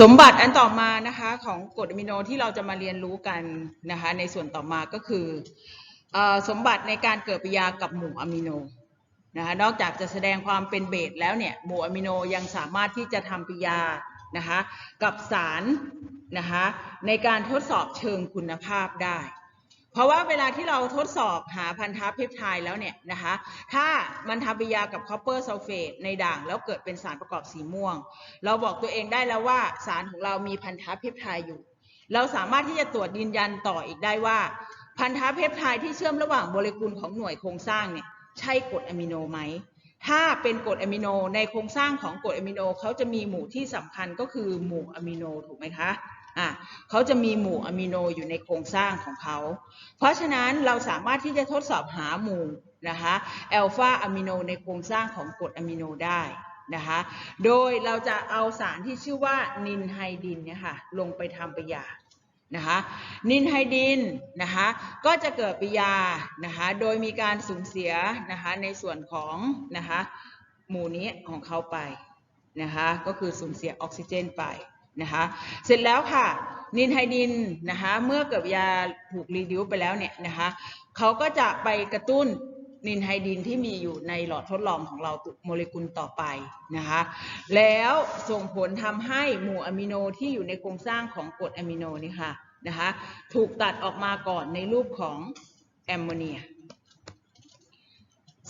สมบัติอันต่อมานะคะของกรดอะมิโนที่เราจะมาเรียนรู้กันนะคะในส่วนต่อมาก็คืออสมบัติในการเกิดปฏิกิริยากับหมู่อะมิโนนะคะนอกจากจะแสดงความเป็นเบสแล้วเนี่ยหมู่อะมิโนยังสามารถที่จะทำปฏิกิริยานะคะกับสารนะคะในการทดสอบเชิงคุณภาพได้ เพราะว่าเวลาที่เราทดสอบหาพันธะเพปไทด์แล้วเนี่ยนะคะ ถ้ามันทำปฏิกิริยากับคอปเปอร์ซัลเฟตในด่าง แล้วเกิดเป็นสารประกอบสีม่วง เราบอกตัวเองได้แล้วว่าสารของเรามีพันธะเพปไทด์อยู่ เราสามารถที่จะตรวจยืนยันต่ออีกได้ว่า พันธะเพปไทด์ที่เชื่อมระหว่างโมเลกุลของหน่วยโครงสร้างเนี่ยใช่กรดอะมิโนไหมถ้าเป็นกรดอะมิโนในโครงสร้างของกรดอะมิโนเขาจะมีหมู่ที่สำคัญก็คือหมู่อะมิโนถูกไหมคะ อะเขาจะมีหมู่อะมิโนอยู่ในโครงสร้างของเขา เพราะฉะนั้นเราสามารถที่จะทดสอบหาหมู่นะคะแอลฟาอะมิโนในโครงสร้างของกรดอะมิโนได้นะคะ โดยเราจะเอาสารที่ชื่อว่านินไฮดินเนี่ยค่ะลงไปทำปฏิกิริยานะคะนินไฮดินนะคะก็จะเกิดปฏิกิริยานะคะโดยมีการสูญเสียนะคะในส่วนของนะคะหมู่นี้ของเขาไปนะคะก็คือสูญเสียออกซิเจนไป นะคะ เสร็จแล้วค่ะนินไฮดินนะคะเมื่อเกิดยาถูกรีดิวไปแล้วเนี่ยนะคะเขาก็จะไปกระตุ้นนินไฮดินที่มีอยู่ในหลอดทดลองของเราโมเลกุลต่อไปนะคะแล้วส่งผลทำให้หมู่อะมิโนที่อยู่ในโครงสร้างของกรดอะมิโนนี่ค่ะนะคะถูกตัดออกมาก่อนในรูปของแอมโมเนีย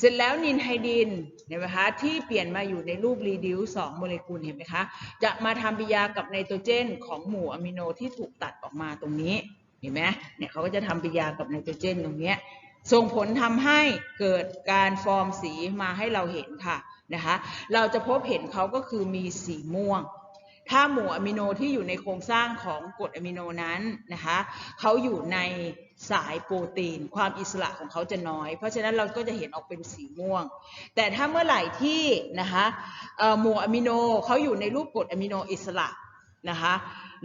ร็จแล้วนินไฮดินเห็นไหมคะที่เปลี่ยนมาอยู่ในรูปรีดิวสองโมเลกุลเห็นไหมคะจะมาทำปฏิกิริยากับไนโตรเจน ของหมู่อะมิโนที่ถูกตัดออกมาตรงนี้เห็นไหมเนี่ยเขาก็จะทำปฏิกิริยากับไนโตรเจนตรงนี้ส่งผลทำให้เกิดการฟอร์มสีมาให้เราเห็นค่ะนะคะเราจะพบเห็นเขาก็คือมีสีม่วง ถ้าหมู่อะมิโนที่อยู่ในโครงสร้างของกรดอะมิโนนั้นนะคะเขาอยู่ในสายโปรตีน ความอิสระของเขาจะน้อย เพราะฉะนั้นเราก็จะเห็นออกเป็นสีม่วง แต่ถ้าเมื่อไหร่ที่นะคะเอ่อหมู่อะมิโนเขาอยู่ในรูปกรดอะมิโนอิสระนะคะ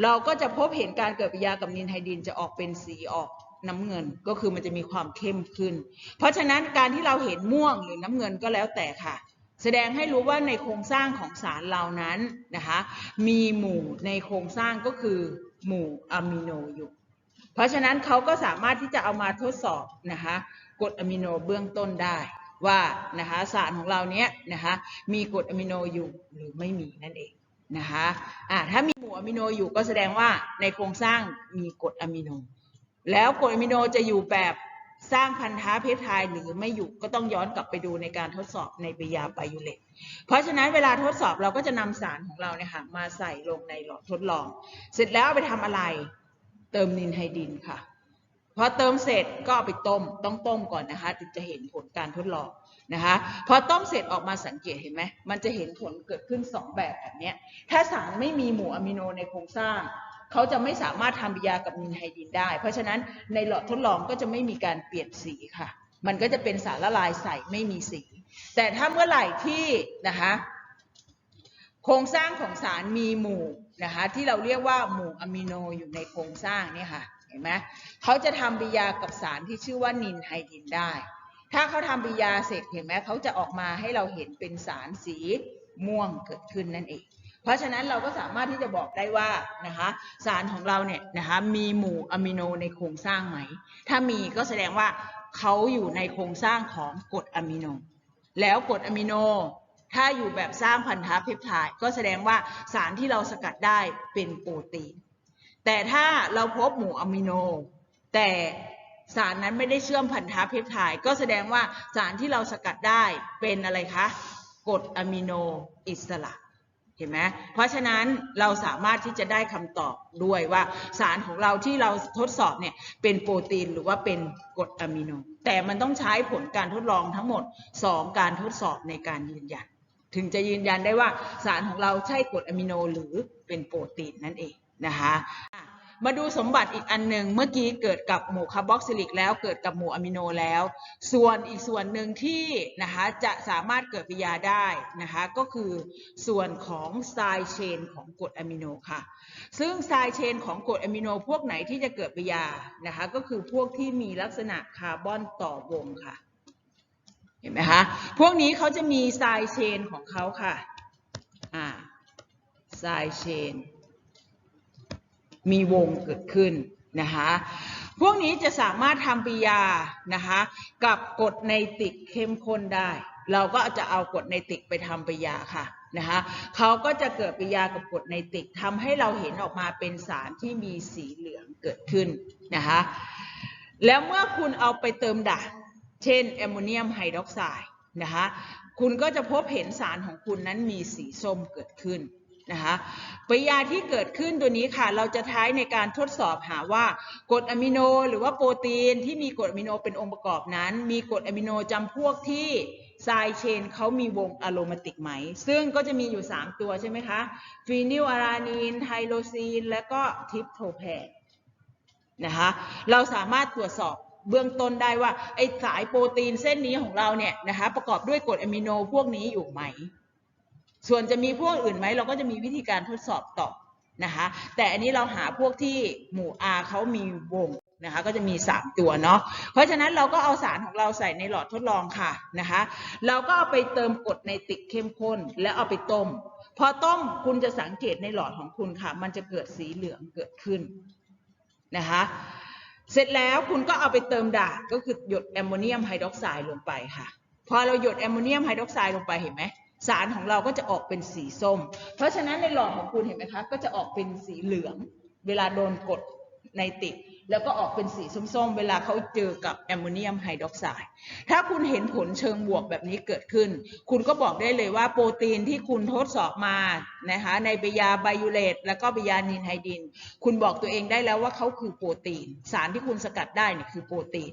เราก็จะพบเห็นการเกิดปฏิกิริยากับนินไฮดินจะออกเป็นสีออกน้ำเงินก็คือมันจะมีความเข้มขึ้น เพราะฉะนั้นการที่เราเห็นม่วงหรือน้ำเงินก็แล้วแต่ค่ะ แสดงให้รู้ว่าในโครงสร้างของสารเรานั้นนะคะมีหมู่ในโครงสร้างก็คือหมู่อะมิโนอยู่ เพราะฉะนั้นเขาก็สามารถที่จะเอามาทดสอบนะคะกรดอะมิโนเบื้องต้นได้ว่านะคะสารของเราเนี้ยนะคะมีกรดอะมิโนอยู่หรือไม่มีนั่นเองนะคะอ่าถ้ามีหมู่อะมิโนอยู่ก็แสดงว่าในโครงสร้างมีกรดอะมิโน แล้วกรดอะมิโนจะอยู่แบบ สร้างพันธะเพปไทด์หรือไม่อยู่ก็ต้องย้อนกลับไปดูในการทดสอบในปิยาไบยูเลตเพราะฉะนั้นเวลาทดสอบเราก็จะนำสารของเราเนี่ยค่ะมาใส่ลงในหลอดทดลอง เสร็จแล้วไปทำอะไรเติมนินไฮดินค่ะพอเติมเสร็จก็ไปต้มต้องต้มก่อนนะคะถึงจะเห็นผลการทดลองนะคะพอต้มเสร็จออกมาสังเกตเห็นไหมมันจะเห็นผลเกิดขึ้น 2 แบบแบบนี้ถ้าสารไม่มีหมู่อะมิโนในโครงสร้าง เขาจะไม่สามารถทำปิยากับนินไฮดินได้ เพราะฉะนั้นในหลอดทดลองก็จะไม่มีการเปลี่ยนสีค่ะ มันก็จะเป็นสารละลายใสไม่มีสี แต่ถ้าเมื่อไหร่ที่นะคะโครงสร้างของสารมีหมู่นะคะที่เราเรียกว่าหมู่อะมิโนอยู่ในโครงสร้างนี่ค่ะเห็นไหมเขาจะทำปฏิกิริยากับสารที่ชื่อว่านินไฮดินได้ ถ้าเขาทำปฏิกิริยาเสร็จเห็นไหมเขาจะออกมาให้เราเห็นเป็นสารสีม่วงเกิดขึ้นนั่นเอง ราะฉะนั้นเราก็สามารถที่จะบอกได้ว่านะคะสารของเราเนี่ยนะคะมีหมู่อะมิโนในโครงสร้างไหม ถ้ามีก็แสดงว่าเขาอยู่ในโครงสร้างของกรดอะมิโน แล้วกรดอะมิโน ถ้าอยู่แบบสร้างพันธะเพปไทด์ก็แสดงว่าสารที่เราสกัดได้เป็นโปรตีน แต่ถ้าเราพบหมู่อะมิโน แต่สารนั้นไม่ได้เชื่อมพันธะเพปไทด์ก็แสดงว่าสารที่เราสกัดได้เป็นอะไรคะกรดอะมิโนอิสระ เห็นไหมเพราะฉะนั้นเราสามารถที่จะได้คำตอบด้วยว่าสารของเราที่เราทดสอบเนี่ยเป็นโปรตีนหรือว่าเป็นกรดอะมิโน แต่มันต้องใช้ผลการทดลองทั้งหมด 2 การทดสอบในการยืนยัน ถึงจะยืนยันได้ว่าสารของเราใช่กรดอะมิโนหรือเป็นโปรตีนนั่นเองนะคะอะ มาดูสมบัติอีกอันหนึ่งเมื่อกี้เกิดกับหมู่คาร์บอกซิลิกแล้วเกิดกับหมู่อะมิโนแล้ว ส่วนอีกส่วนหนึ่งที่นะคะจะสามารถเกิดปฏิกิริยาได้นะคะก็คือส่วนของไซเชนของกรดอะมิโนค่ะ ซึ่งไซเชนของกรดอะมิโนพวกไหนที่จะเกิดปฏิกิริยานะคะก็คือพวกที่มีลักษณะคาร์บอนต่อวงค่ะเห็นไหมคะพวกนี้เขาจะมีไซเชนของเขาค่ะอ่าไซเชน มีวงเกิดขึ้นนะคะพวกนี้จะสามารถทำปฏิกิริยานะคะกับกรดไนติกเข้มข้นได้ เราก็จะเอากรดไนติกไปทำปฏิกิริยาค่ะนะคะเขาก็จะเกิดปฏิกิริยากับกรดไนติกทำให้เราเห็นออกมาเป็นสารที่มีสีเหลืองเกิดขึ้นนะคะแล้วเมื่อคุณเอาไปเติมด่างเช่นแอมโมเนียมไฮดรอกไซด์นะคะคุณก็จะพบเห็นสารของคุณนั้นมีสีส้มเกิดขึ้น นะคะปฏิกิริยาที่เกิดขึ้นตัวนี้ค่ะ เราจะใช้ในการทดสอบหาว่ากรดอะมิโน หรือว่าโปรตีนที่มีกรดอะมิโนเป็นองค์ประกอบนั้น มีกรดอะมิโนจำพวกที่ไซเชนเขามีวงอะโรมาติกไหม ซึ่งก็จะมีอยู่ 3 ตัวใช่ไหมคะฟีนิลอารานีนไทโรซีน และก็ทิปโทแพนนะคะเราสามารถตรวจสอบเบื้องต้นได้ว่าไอสายโปรตีนเส้นนี้ของเราเนี่ยนะคะประกอบด้วยกรดอะมิโนพวกนี้อยู่ไหม ส่วนจะมีพวกอื่นไหมเราก็จะมีวิธีการทดสอบต่อนะคะ แต่อันนี้เราหาพวกที่หมู่ R เขามีวงนะคะก็จะมี 3 ตัวเนาะ เพราะฉะนั้นเราก็เอาสารของเราใส่ในหลอดทดลองค่ะนะคะ เราก็เอาไปเติมกรดในติกเข้มข้น แล้วเอาไปต้ม พอต้มคุณจะสังเกตในหลอดของคุณค่ะ มันจะเกิดสีเหลืองเกิดขึ้นนะคะ เสร็จแล้วคุณก็เอาไปเติมด่างก็คือหยดแอมโมเนียมไฮดรอกไซด์ลงไปค่ะ พอเราหยดแอมโมเนียมไฮดรอกไซด์ลงไปเห็นไหม สารของเราก็จะออกเป็นสีส้ม เพราะฉะนั้นในหลอดของคุณเห็นไหมคะ ก็จะออกเป็นสีเหลือง เวลาโดนกดในติด แล้วก็ออกเป็นสีส้มๆ เวลาเขาเจอกับแอมโมเนียมไฮดรอกไซด์ ถ้าคุณเห็นผลเชิงบวกแบบนี้เกิดขึ้น คุณก็บอกได้เลยว่าโปรตีนที่คุณทดสอบมานะคะในปฏิยาไบยูเลตแล้วก็ปฏิยานินไฮดิน คุณบอกตัวเองได้แล้วว่าเขาคือโปรตีน สารที่คุณสกัดได้เนี่ยคือโปรตีน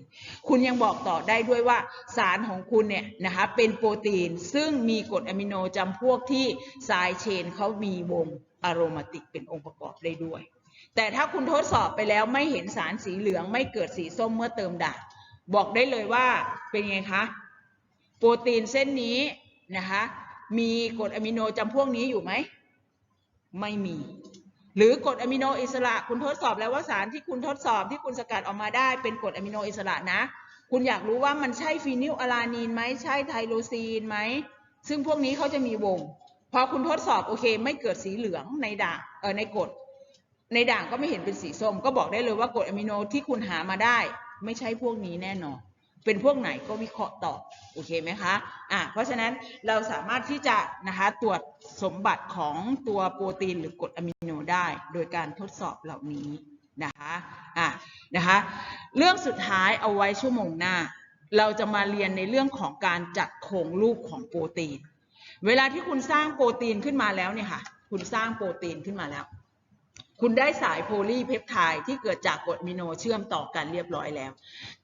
คุณยังบอกต่อได้ด้วยว่าสารของคุณเนี่ยนะคะเป็นโปรตีน ซึ่งมีกรดอะมิโนจำพวกที่ไซด์เชนเขามีวงอะโรมาติกเป็นองค์ประกอบได้ด้วย แต่ถ้าคุณทดสอบไปแล้วไม่เห็นสารสีเหลืองไม่เกิดสีส้มเมื่อเติมด่างบอกได้เลยว่าเป็นไงคะ โปรตีนเส้นนี้นะคะมีกรดอะมิโนจำพวกนี้อยู่ไหม ไม่มี หรือกรดอะมิโนอิสระ คุณทดสอบแล้วว่าสารที่คุณทดสอบที่คุณสกัดออกมาได้เป็นกรดอะมิโนอิสระนะ คุณอยากรู้ว่ามันใช่ฟีนิลอะลานีนไหมใช่ไทโรซีนไหม ซึ่งพวกนี้เขาจะมีวง พอคุณทดสอบโอเค ไม่เกิดสีเหลืองในด่างเออในกรด ในด่างก็ไม่เห็นเป็นสีส้ม ก็บอกได้เลยว่ากรดอะมิโนที่คุณหามาได้ ไม่ใช่พวกนี้แน่นอน เป็นพวกไหนก็วิเคราะห์ต่อโอเคไหมคะอะเพราะฉะนั้นเราสามารถที่จะนะคะตรวจสมบัติของตัวโปรตีนหรือกรดอะมิโนได้ โดยการทดสอบเหล่านี้นะคะอะนะคะเรื่องสุดท้ายเอาไว้ชั่วโมงหน้า เราจะมาเรียนในเรื่องของการจัดโครงรูปของโปรตีน เวลาที่คุณสร้างโปรตีนขึ้นมาแล้วเนี่ยค่ะ คุณสร้างโปรตีนขึ้นมาแล้ว คุณได้สายโพลีเพปไทด์ที่เกิดจากกรดอะมิโนเชื่อมต่อกันเรียบร้อยแล้ว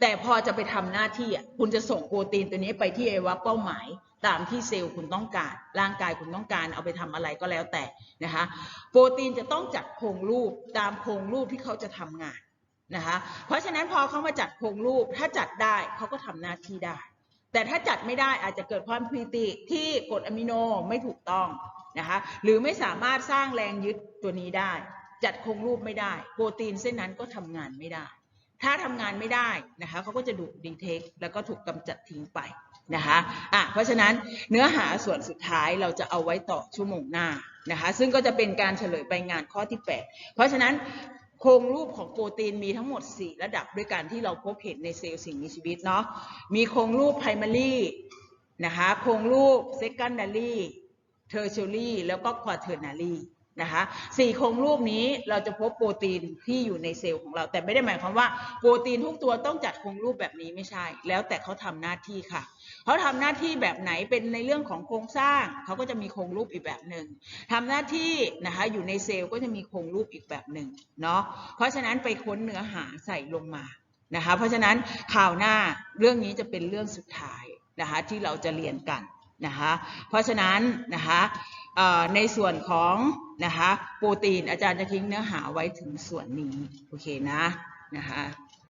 แต่พอจะไปทำหน้าที่อะคุณจะส่งโปรตีนตัวนี้ไปที่อวัยวะเป้าหมาย ตามที่เซลล์คุณต้องการ ร่างกายคุณต้องการเอาไปทำอะไรก็แล้วแต่นะคะโปรตีนจะต้องจัดโครงรูปตามโครงรูปที่เขาจะทำงานนะคะเพราะฉะนั้นพอเขามาจัดโครงรูปถ้าจัดได้เขาก็ทำหน้าที่ได้ แต่ถ้าจัดไม่ได้อาจจะเกิดความผิดปกติที่กรดอะมิโนไม่ถูกต้องนะคะหรือไม่สามารถสร้างแรงยึดตัวนี้ได้ จัดโครงรูปไม่ได้ โปรตีนเส้นนั้นก็ทำงานไม่ได้ ถ้าทำงานไม่ได้นะคะเขาก็จะดูดดีเทคแล้วก็ถูกกำจัดทิ้งไปนะคะอะเพราะฉะนั้นเนื้อหาส่วนสุดท้ายเราจะเอาไว้ต่อชั่วโมงหน้านะคะ ซึ่งก็จะเป็นการเฉลยใบงานข้อที่ 8 เพราะฉะนั้นโครงรูปของโปรตีนมีทั้งหมด 4 ระดับด้วยกันที่เราพบเห็นในเซลล์สิ่งมีชีวิตเนาะ มีโครงรูป primary นะคะ โครงรูป secondary tertiary แล้วก็ quaternary นะคะสี่โครงรูปนี้เราจะพบโปรตีนที่อยู่ในเซลล์ของเรา แต่ไม่ได้หมายความว่าโปรตีนทุกตัวต้องจัดโครงรูปแบบนี้ไม่ใช่ แล้วแต่เขาทำหน้าที่ค่ะเขาทำหน้าที่แบบไหนเป็นในเรื่องของโครงสร้างเขาก็จะมีโครงรูปอีกแบบหนึ่งทำหน้าที่นะคะอยู่ในเซลล์ก็จะมีโครงรูปอีกแบบหนึ่งเนาะเพราะฉะนั้นไปค้นเนื้อหาใส่ลงมานะคะเพราะฉะนั้นข่าวหน้าเรื่องนี้จะเป็นเรื่องสุดท้ายนะคะที่เราจะเรียนกันนะคะเพราะฉะนั้นนะคะ ในส่วนของนะคะโปรตีนอาจารย์จะทิ้งเนื้อหาไว้ถึงส่วนนี้ โอเคนะนะคะ